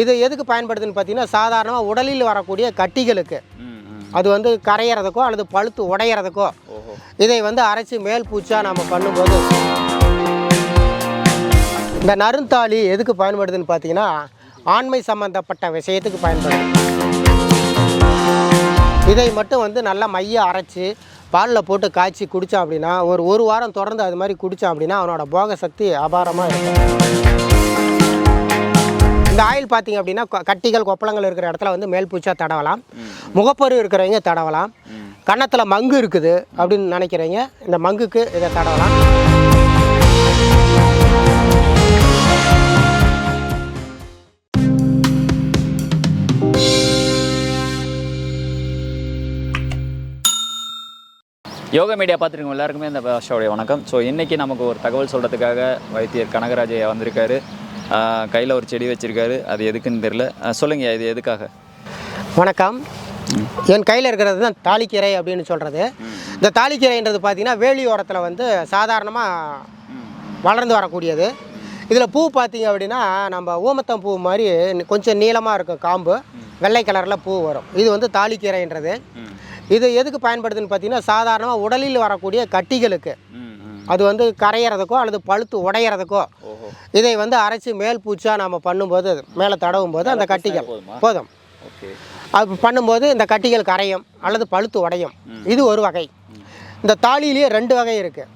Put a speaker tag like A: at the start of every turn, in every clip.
A: இது எதுக்கு பயன்படுதுன்னு பார்த்தீங்கன்னா சாதாரணமாக உடலில் வரக்கூடிய கட்டிகளுக்கு. அது வந்து கரையிறதுக்கோ அல்லது பழுத்து உடையிறதுக்கோ. இதை வந்து அரைச்சி மேல் பூச்சா நம்ம பண்ணும்போது இந்த நருந்தாளி எதுக்கு பயன்படுதுன்னு பார்த்தீங்கன்னா ஆண்மை சம்பந்தப்பட்ட விஷயத்துக்கு பயன்படுது. இதை மட்டும் வந்து நல்லா மைய அரைச்சி பாலில் போட்டு காய்ச்சி குடித்தான் அப்படின்னா ஒரு ஒரு வாரம் தொடர்ந்து அது மாதிரி குடித்தான் அப்படின்னா அவனோட போக சக்தி அபாரமாக இருக்கும். இந்த ஆயில் பார்த்தீங்க அப்படின்னா கட்டிகள் கொப்பளங்கள் இருக்கிற இடத்துல வந்து மேல் பூச்சா தடவலாம். முகப்பரு இருக்கிறவங்க தடவலாம். கன்னத்தில் மங்கு இருக்குது அப்படின்னு நினைக்கிறீங்க இந்த மங்குக்கு இதை தடவலாம்.
B: யோகா மீடியா பார்த்துருக்கோம் எல்லாருக்குமே இந்த பாஷாவுடைய வணக்கம். ஸோ இன்றைக்கி நமக்கு ஒரு தகவல் சொல்கிறதுக்காக வைத்தியர் கனகராஜய்யா வந்திருக்காரு. கையில் ஒரு செடி வச்சுருக்காரு. அது எதுக்குன்னு தெரில சொல்லுங்க இது எதுக்காக?
A: வணக்கம். என் கையில் இருக்கிறது தான் தாலிக்கீரை அப்படின்னு சொல்கிறது இந்த தாலிக்கீரைன்றது பார்த்தீங்கன்னா வேலியோரத்தில் வந்து சாதாரணமாக வளர்ந்து வரக்கூடியது. இதில் பூ பார்த்தீங்க அப்படின்னா நம்ம ஊமத்தம் பூ மாதிரி கொஞ்சம் நீளமாக இருக்கும் காம்பு. வெள்ளை கலரில் பூ வரும். இது வந்து தாலிக்கீரைன்றது. இது எதுக்கு பயன்படுதுன்னு பார்த்தீங்கன்னா சாதாரணமாக உடலில் வரக்கூடிய கட்டிகளுக்கு. அது வந்து கரையிறதுக்கோ அல்லது பழுத்து உடையிறதுக்கோ. இதை வந்து அரைச்சி மேல் பூச்சா நம்ம பண்ணும்போது மேலே தடவும் போது அந்த கட்டிகள்
B: போதுமா?
A: அது பண்ணும்போது இந்த கட்டிகள் கரையும் அல்லது பழுத்து உடையும். இது ஒரு வகை. இந்த தாலியிலேயே ரெண்டு வகை இருக்குது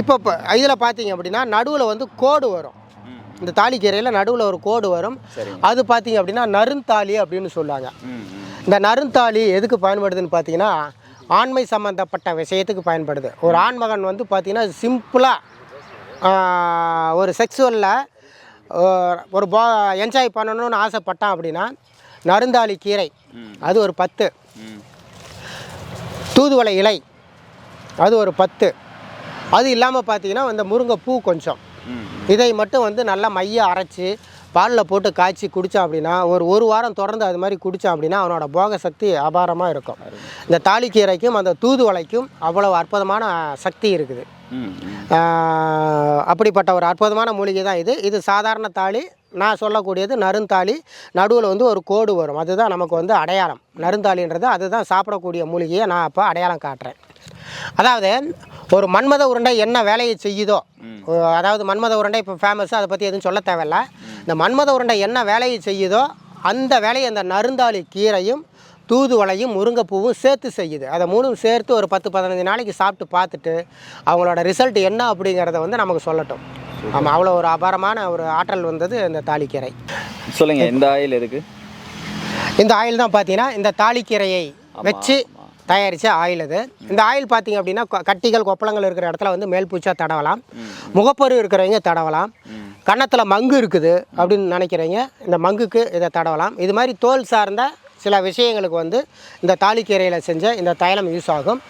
A: இப்போ இதில் பார்த்தீங்க அப்படின்னா நடுவில் வந்து கோடு வரும். இந்த தாலிக்கீரையில் நடுவில் ஒரு கோடு வரும். அது பார்த்தீங்க அப்படின்னா நருந்தாலி அப்படின்னு சொல்லுவாங்க. இந்த நருந்தாலி எதுக்கு பயன்படுதுன்னு பார்த்தீங்கன்னா ஆண்மை சம்மந்தப்பட்ட விஷயத்துக்கு பயன்படுது. ஒரு ஆண்மகன் வந்து பார்த்திங்கன்னா சிம்பிளாக ஒரு செக்ஸுவலில் ஒரு பா என்ஜாய் பண்ணணும்னு ஆசைப்பட்டான் அப்படின்னா நருந்தாளி கீரை. அது ஒரு பத்து. தூதுவளை இலை. அது ஒரு பத்து. அது இல்லாமல் பார்த்தீங்கன்னா இந்த முருங்கைப்பூ கொஞ்சம். இதை மட்டும் வந்து நல்லா மைய அரைச்சி பாலில் போட்டு காய்ச்சி குடித்தான் அப்படின்னா ஒரு ஒரு வாரம் தொடர்ந்து அது மாதிரி குடித்தான் அப்படின்னா அவனோட போக சக்தி அபாரமாக இருக்கும். இந்த தாலிக்கீரைக்கும் அந்த தூதுவளைக்கும் அவ்வளவு அற்புதமான சக்தி இருக்குது. அப்படிப்பட்ட ஒரு அற்புதமான மூலிகை தான் இது. இது சாதாரண தாலி நான் சொல்லக்கூடியது நருந்தாளி நடுவில் வந்து ஒரு கோடு வரும். அதுதான் நமக்கு வந்து அடையாளம். நருந்தாளின்றது அதுதான் சாப்பிடக்கூடிய மூலிகையை நான் அப்போ அடையாளம் காட்டுறேன். அதாவது ஒரு மன்மத உருண்டை என்ன வேலையை செய்யுதோ அதாவது மன்மத உருண்டை இப்போ ஃபேமஸ் அதை பற்றி எதுவும் சொல்ல தேவையில்ல. இந்த மன்மத உருண்டை என்ன வேலையை செய்யுதோ அந்த வேலையை அந்த நருந்தாளி கீரையும் தூதுவளையும் முருங்கைப்பூவும் சேர்த்து செய்யுது. அதை மூணும் சேர்த்து ஒரு பத்து பதினஞ்சு நாளைக்கு சாப்பிட்டு பார்த்துட்டு அவங்களோட ரிசல்ட் என்ன அப்படிங்கிறத வந்து நமக்கு சொல்லட்டும். ஆமாம் அவ்வளோ ஒரு அபாரமான ஒரு ஆற்றல் வந்தது இந்த தாலிக்கீரை
B: சொல்லுங்க இந்த ஆயில் எதுக்கு?
A: இந்த ஆயில் தான் பார்த்தீங்கன்னா இந்த தாலிக்கீரையை வச்சு தயாரித்த ஆயில் இது இந்த ஆயில் பார்த்தீங்க அப்படின்னா கட்டிகள் கொப்பளங்கள் இருக்கிற இடத்துல வந்து மேல் பூச்சா தடவலாம். முகப்பரு இருக்கிறவங்க தடவலாம். கன்னத்தில் மங்கு இருக்குது அப்படின்னு நினைக்கிறீங்க இந்த மங்குக்கு இதை தடவலாம். இது மாதிரி தோல் சார்ந்த சில விஷயங்களுக்கு வந்து இந்த தாலிக்கீரையில் செஞ்ச இந்த தைலம் யூஸ் ஆகும்.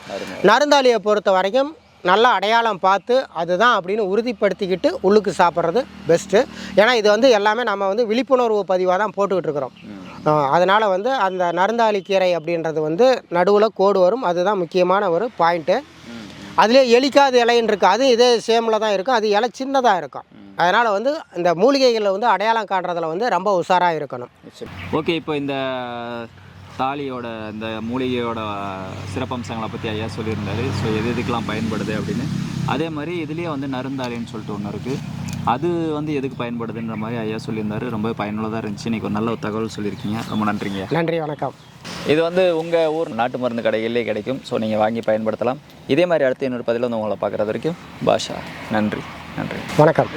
A: நருந்தாலியை பொறுத்த வரைக்கும் நல்லா அடையாளம் பார்த்து அதுதான் அப்படின்னு உறுதிப்படுத்திக்கிட்டு உள்ளுக்கு சாப்பிட்றது பெஸ்ட்டு ஏன்னா இது வந்து எல்லாமே நம்ம வந்து விழிப்புணர்வு பதிவாக தான் போட்டுக்கிட்டு இருக்கிறோம். அதனால் வந்து அந்த நருந்தாலி கீரை அப்படின்றது வந்து நடுவில் கோடு வரும். அதுதான் முக்கியமான ஒரு பாயிண்ட்டு அதுலேயே எலிக்காத இலைன்னு இருக்குது அது இதே சேமில் தான் இருக்கும். அது இலை சின்னதாக இருக்கும். அதனால் வந்து இந்த மூலிகைகளை வந்து அடையாளம் காட்டுறதுல வந்து ரொம்ப உஷாராக இருக்கணும்.
B: ஓகே இப்போ இந்த தாலியோட இந்த மூலிகையோட சிறப்பம்சங்களை பற்றி ஐயா சொல்லியிருந்தாரு. ஸோ எது எதுக்கெல்லாம் பயன்படுது அப்படின்னு. அதே மாதிரி இதுலேயே வந்து நருந்தாலின்னு சொல்லிட்டு ஒன்று இருக்குது அது வந்து எதுக்கு பயன்படுதுன்ற மாதிரி ஐயா சொல்லியிருந்தாரு. ரொம்ப பயனுள்ளதாக இருந்துச்சு. இன்றைக்கி ஒரு நல்ல தகவல் சொல்லியிருக்கீங்க. ரொம்ப நன்றிங்க
A: நன்றி வணக்கம்.
B: இது வந்து உங்கள் ஊர் நாட்டு மருந்து கடைகளிலே கிடைக்கும். ஸோ நீங்கள் வாங்கி பயன்படுத்தலாம். இதே மாதிரி அடுத்த இன்னொரு பதில் வந்து உங்களை பார்க்குறது வரைக்கும் பாஷா. நன்றி. நன்றி.
A: வணக்கம்.